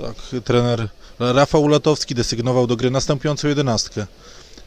Tak, trener Rafał Ulatowski desygnował do gry następującą jedenastkę.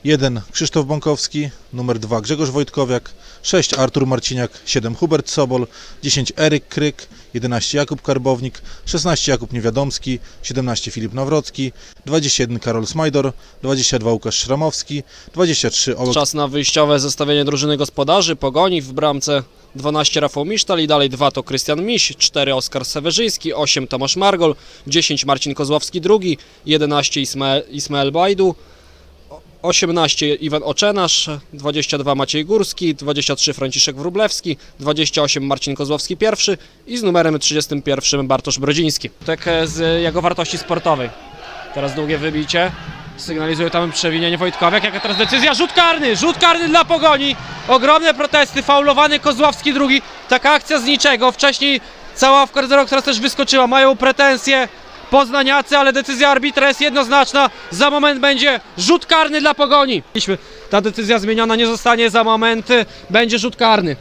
1 Krzysztof Bąkowski, numer 2 Grzegorz Wojtkowiak, 6 Artur Marciniak, 7 Hubert Sobol, 10 Eryk Kryk, 11 Jakub Karbownik, 16 Jakub Niewiadomski, 17 Filip Nawrocki, 21 Karol Smajdor, 22 Łukasz Szramowski, 23 Olek Czas na wyjściowe zestawienie drużyny gospodarzy. Pogoni w bramce 12 Rafał Misztal i dalej 2 to Krystian Miś, 4 Oskar Sewerzyński, 8 Tomasz Margol, 10 Marcin Kozłowski II, 11 Ismael, Ismael Bajdu, 18 Iwan Oczenasz, 22 Maciej Górski, 23 Franciszek Wróblewski, 28 Marcin Kozłowski I i z numerem 31 Bartosz Brodziński. Tak z jego wartości sportowej. Teraz długie wybicie. Sygnalizuje tam przewinienie Wojtkowiak. Jaka teraz decyzja? Rzut karny! Rzut karny dla Pogoni! Ogromne protesty, faulowany Kozłowski drugi. Taka akcja z niczego. Wcześniej cała ławka rezerwowa, która też wyskoczyła. Mają pretensje poznaniacy, ale decyzja arbitra jest jednoznaczna. Za moment będzie rzut karny dla Pogoni. Ta decyzja zmieniona nie zostanie. Za moment będzie rzut karny.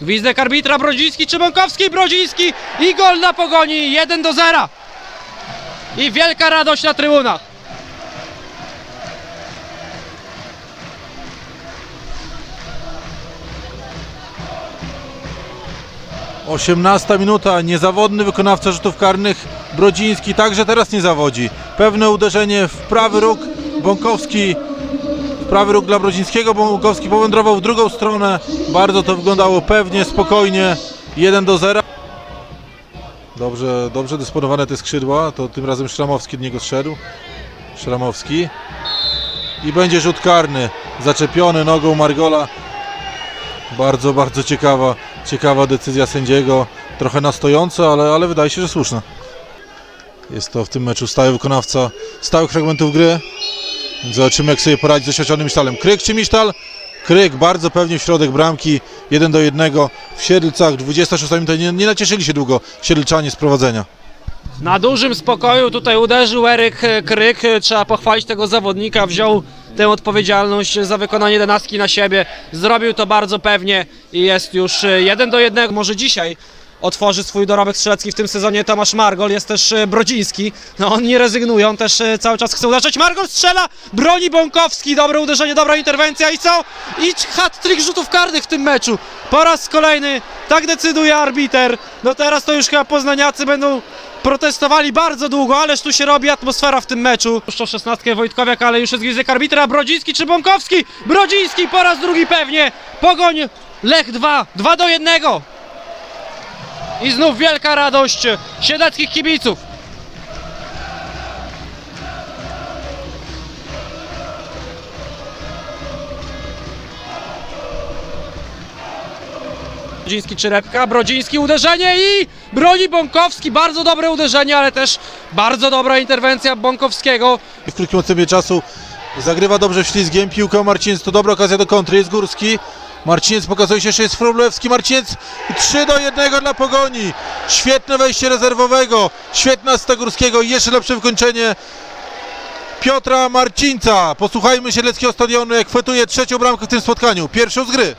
Gwizdek arbitra Brodziński czy Bąkowski? Brodziński i gol dla Pogoni 1 do 0. I wielka radość na trybunach. 18 minuta, niezawodny wykonawca rzutów karnych Brodziński także teraz nie zawodzi. Pewne uderzenie w prawy róg, Bąkowski w prawy róg dla Brodzińskiego, Bąkowski powędrował w drugą stronę. Bardzo to wyglądało pewnie, spokojnie, 1 do 0. Dobrze, dobrze dysponowane te skrzydła, to tym razem Szramowski do niego zszedł. Szramowski. I będzie rzut karny, zaczepiony nogą Margola. Bardzo, bardzo ciekawa, ciekawa decyzja sędziego. Trochę na stojąco, ale, ale wydaje się, że słuszna. Jest to w tym meczu stały wykonawca stałych fragmentów gry. Zobaczymy, jak sobie poradzi z doświadczonym Misztalem. Kryk czy Misztal? Kryk bardzo pewnie w środek bramki. 1 do 1 w Siedlcach. 26 minuta. Nie, nie nacieszyli się długo Siedlczanie z prowadzenia. Na dużym spokoju tutaj uderzył Eryk Kryk. Trzeba pochwalić tego zawodnika. Wziął tę odpowiedzialność za wykonanie jedenastki na siebie. Zrobił to bardzo pewnie i jest już 1 do 1. Może dzisiaj otworzy swój dorobek strzelecki w tym sezonie Tomasz Margol. Jest też e, Brodziński. No on nie rezygnuje, on też e, cały czas chce uderzać. Margol strzela, broni Bąkowski. Dobre uderzenie, dobra interwencja i co? I hat-trick rzutów karnych w tym meczu. Po raz kolejny tak decyduje arbiter. No teraz to już chyba poznaniacy będą protestowali bardzo długo, ależ tu się robi atmosfera w tym meczu. Puszczą 16 Wojtkowiak, ale już jest gwizdek arbitra. Brodziński czy Bąkowski? Brodziński po raz drugi pewnie. Pogoń Lech 2, 2 do 1. I znów wielka radość siedeckich kibiców. Brodziński czy Repka, Brodziński uderzenie i broni Bąkowski, bardzo dobre uderzenie, ale też bardzo dobra interwencja Bąkowskiego. W krótkim odstępie czasu zagrywa dobrze ślizgiem. Piłka Marciniec to dobra okazja do kontry. Jest Górski. Marciniec pokazuje się, że jest Wróblewski. Marciniec 3 do 1 dla Pogoni. Świetne wejście rezerwowego. Świetna asysta Górskiego i jeszcze lepsze wykończenie Piotra Marcińca. Posłuchajmy Siedleckiego Stadionu, jak chwytuje trzecią bramkę w tym spotkaniu. Pierwszą z gry.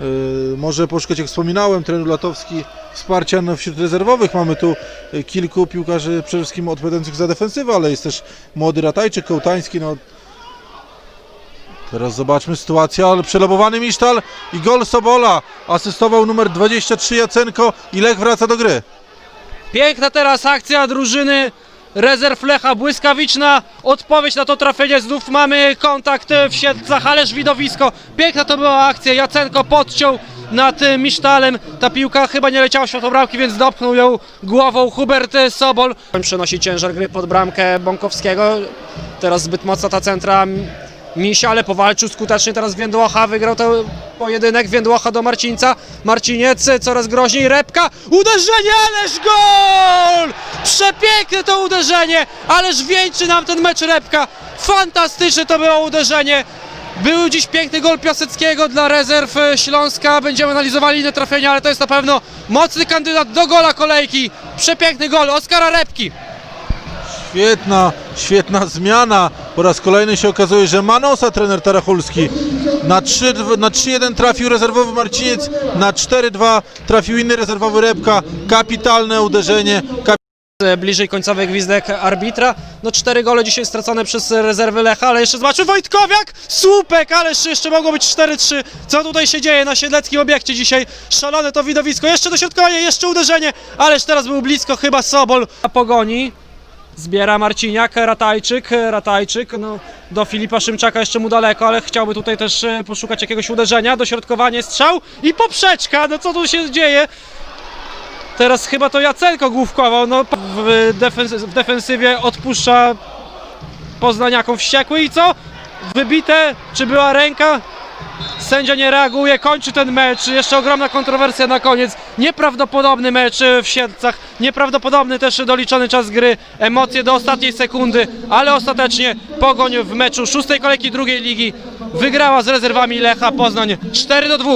Yy, może poszukać, jak wspominałem, trener Latowski wsparcia no, wśród rezerwowych. Mamy tu yy, kilku piłkarzy przede wszystkim odpowiadających za defensywę, ale jest też młody Ratajczyk, Kołtański. No. Teraz zobaczmy sytuację, ale przelobowany Misztal i gol Sobola. Asystował numer 23 Jacenko i Lech wraca do gry. Piękna teraz akcja drużyny rezerw Lecha, błyskawiczna. Odpowiedź na to trafienie, znów mamy. Kontakt w Siedlcach, ależ widowisko, piękna to była akcja, Jacenko podciął nad e, Misztalem, ta piłka chyba nie leciała światło bramki, więc dopchnął ją głową Hubert Sobol. Przenosi ciężar gry pod bramkę Bąkowskiego, teraz zbyt mocno ta centra Misia, ale powalczył skutecznie teraz Więdłocha, wygrał ten pojedynek, Więdłocha do Marcińca, Marciniec coraz groźniej, Repka, uderzenie, ależ gol! Przepiękne to uderzenie, ależ wieńczy nam ten mecz Repka, fantastyczne to było uderzenie, Był dziś piękny gol Piaseckiego dla rezerw e, Śląska. Będziemy analizowali inne trafienia, ale to jest na pewno mocny kandydat do gola kolejki. Przepiękny gol Oskara Repki. Świetna, świetna zmiana. Po raz kolejny się okazuje, że Manosa trener Tarachulski. Na 3 na 3-1 trafił rezerwowy Marciniec, na 4-2 trafił inny rezerwowy Repka. Kapitalne uderzenie. E, Bliżej końcowy gwizdek arbitra. No cztery gole dzisiaj stracone przez rezerwy Lecha, ale jeszcze zobaczymy Wojtkowiak! Słupek, ależ jeszcze mogło być 4-3. Co tutaj się dzieje na siedleckim obiekcie dzisiaj? Szalone to widowisko. Jeszcze dośrodkowanie, jeszcze uderzenie, ależ teraz był blisko chyba Sobol. A pogoni. Zbiera Marciniak, Ratajczyk, Ratajczyk, no do Filipa Szymczaka jeszcze mu daleko, ale chciałby tutaj też e, poszukać jakiegoś uderzenia, dośrodkowanie, strzał i poprzeczka, no co tu się dzieje? Teraz chyba to Jacenko główkował, no w, defens w defensywie odpuszcza Poznaniakom wściekły i co? Wybite, czy była ręka? Sędzia nie reaguje, kończy ten mecz, jeszcze ogromna kontrowersja na koniec, nieprawdopodobny mecz w Siedlcach, nieprawdopodobny też doliczony czas gry, emocje do ostatniej sekundy, ale ostatecznie Pogoń w meczu szóstej kolejki drugiej ligi wygrała z rezerwami Lecha Poznań 4 do 2.